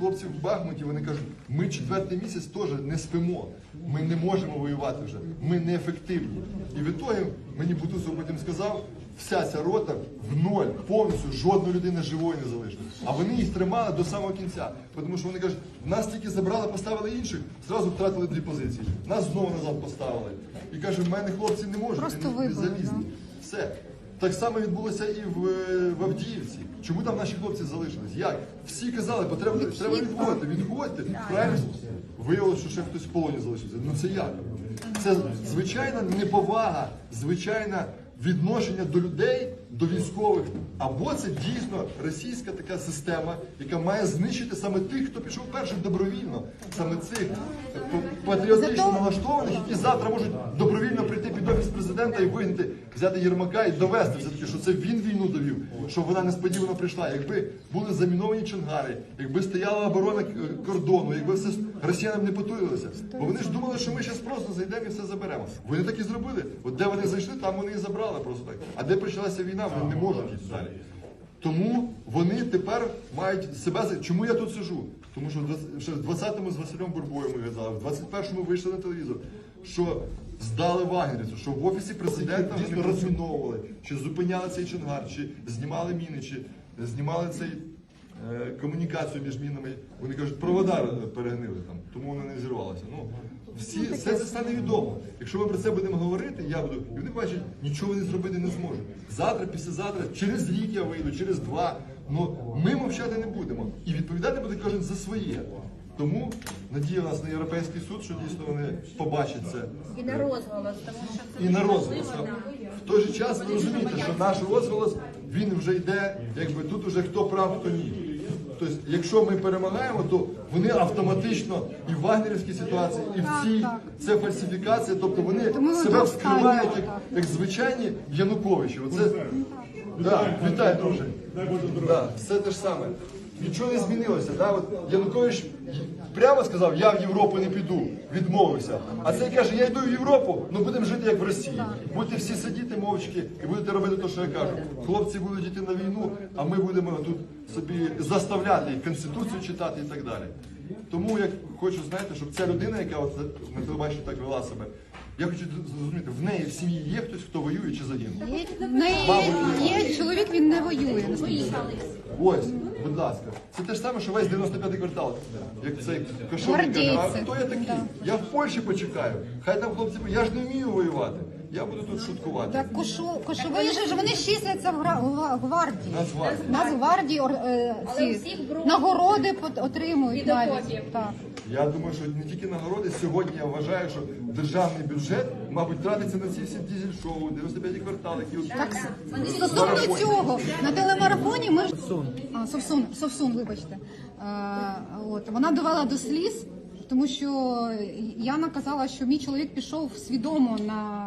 хлопці в Бахмуті, вони кажуть, ми четвертий місяць теж не спимо. Ми не можемо воювати вже. Ми неефективні. І в ітогі мені Бутусов потім сказав, вся ця рота в ноль, повністю жодної людини живої не залишилось. А вони їх тримали до самого кінця. Тому що вони кажуть, нас тільки забрали, поставили інших, зразу втратили дві позиції. Нас знову назад поставили. І каже, в мене хлопці не можуть, вибори, залізні. Все. Так само відбулося і в, е, в Авдіївці. Чому там наші хлопці залишились? Як? Всі казали, треба, треба відходити, відходьте. Правильно? Виявилося, що ще хтось в полоні залишився. Ну це як? Це звичайна неповага, звичайне відношення до людей, до військових. Або це дійсно російська така система, яка має знищити саме тих, хто пішов першим добровільно, саме цих патріотично налаштованих, які завтра можуть добровільно прийти під офіс президента і вигнати, взяти Єрмака і довести все таки, що це він війну довів, що вона несподівано прийшла. Якби були заміновані чонгари, якби стояла оборона кордону, якби все росіянам не потулилося. Бо вони ж думали, що ми зараз просто зайдемо і все заберемо. Вони так і зробили. От де вони зайшли, там вони і забрали просто так. А де почалася війна, вони не можуть йти далі. Тому вони тепер мають себе Чому я тут сижу? Тому що в двадцять- 20-му з Василем Бурбою ми казали, в 21-му вийшли на телевізор, що здали вагнерівцю, що в офісі президента вони розміновували, чи зупиняли цей чонгар, чи знімали міни, чи знімали цей е, комунікацію між мінами. Вони кажуть, провода е, перегнили там, тому вона не зірвалася. Ну, всі, все це стане відомо. Якщо ми про це будемо говорити, я буду, і вони бачать, нічого вони зробити не зможуть. Завтра, післязавтра, через рік я вийду, через два. Ну ми мовчати не будемо. І відповідати буде кожен за своє. Тому надія у нас на європейський суд, що дійсно вони побачать це. І на розголос, тому що це І на розголос. В той же час ви розумієте, що наш розголос він вже йде, якби тут вже хто прав, хто ні. Тобто, якщо ми перемагаємо, то вони автоматично і в вагнерівській ситуації, і в цій це фальсифікація. Тобто вони Тому себе вскривають як, як звичайні Януковичі. Оце да, вітай, друже. Да, все те ж саме. Нічого не змінилося. Да? От Янукович прямо сказав, я в Європу не піду, відмовився. А цей каже, я йду в Європу, ну будемо жити як в Росії. Будете всі сидіти мовчки і будете робити те, що я кажу. Хлопці будуть йти на війну, а ми будемо тут собі заставляти конституцію читати і так далі. Тому я хочу знаєте, щоб ця людина, яка от на телебаченні так вела себе, я хочу зрозуміти, в неї в сім'ї є хтось, хто воює чи загинув. В неї є чоловік, він не воює. Ось, будь ласка. Це те ж саме, що весь 95-й квартал, як цей кошовий каже, а хто я такий? Я в Польщі почекаю. Хай там хлопці, я ж не вмію воювати. Я буду тут шуткувати. Так кошу, кошовий же ж вони числяться в гра- в гвардії. Нацгвардії. Нацгвардії ор- е, ці всіх нагороди пот- отримують навіть. Так. Я думаю, що не тільки нагороди. Сьогодні я вважаю, що державний бюджет, мабуть, тратиться на ці всі дізель-шоу, 95 квартали, які от- Так, стосовно цього, на телемарафоні ми ж... А, Совсун, Совсун, вибачте. Е, от, вона довела до сліз, тому що Яна казала, що мій чоловік пішов свідомо на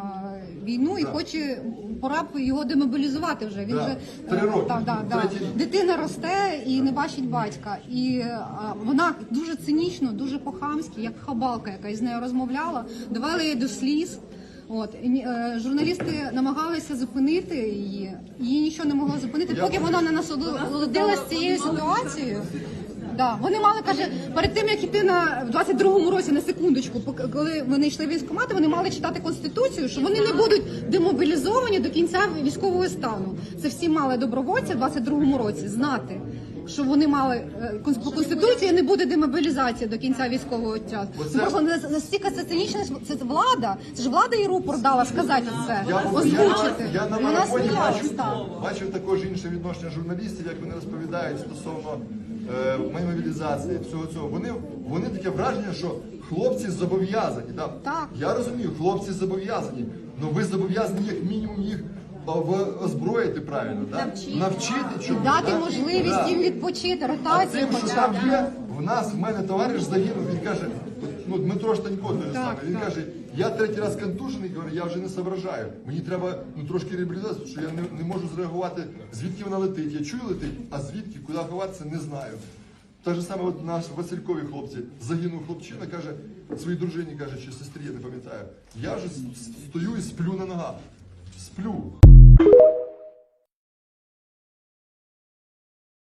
війну і хоче, пора б його демобілізувати вже. Він Да. вже Три е, роки. так, да, да. Дитина росте і не бачить батька. І е, вона дуже цинічно, дуже по-хамськи, як хабалка, яка із нею розмовляла, довела її до сліз. От е, журналісти намагалися зупинити її, її нічого не могло зупинити, поки вона не насолодилась цією ситуацією. Да, вони мали каже, перед тим як іти на в 22-му році на секундочку, коли вони йшли в військкомати, вони мали читати конституцію, що вони не будуть демобілізовані до кінця військового стану. Це всі мали добровольці в 22-му році знати. Що вони мали е, по конституції не буде демобілізації до кінця військового часу. Ну, Просто на- настільки це цинічно, це влада. Це ж влада їй рупор дала сказати це, Я, озвучити. я, я на І марафоні сміялась, бачив, також інше відношення журналістів, як вони розповідають стосовно е, мобілізації, всього цього. Вони, вони таке враження, що хлопці зобов'язані. Да? Так. Я розумію, хлопці зобов'язані, але ви зобов'язані як мінімум їх озброїти правильно, да? Навчити. навчити чому. Дати да? можливість Да. їм відпочити, А ротацію тим, що там є, в нас в мене товариш загинув, він каже, ну Дмитро Штанько той Так, самий, він так. каже, я третій раз контужений, говорю, я вже не соображаю. Мені треба ну трошки реабілітацію, тому що я не, не можу зреагувати, звідки вона летить. Я чую летить, а звідки, куди ховатися, не знаю. Те ж саме от наш Василькові хлопці загинув хлопчина, каже своїй дружині, каже, чи сестрі, я не пам'ятаю. Я вже стою і сплю на ногах. Сплю.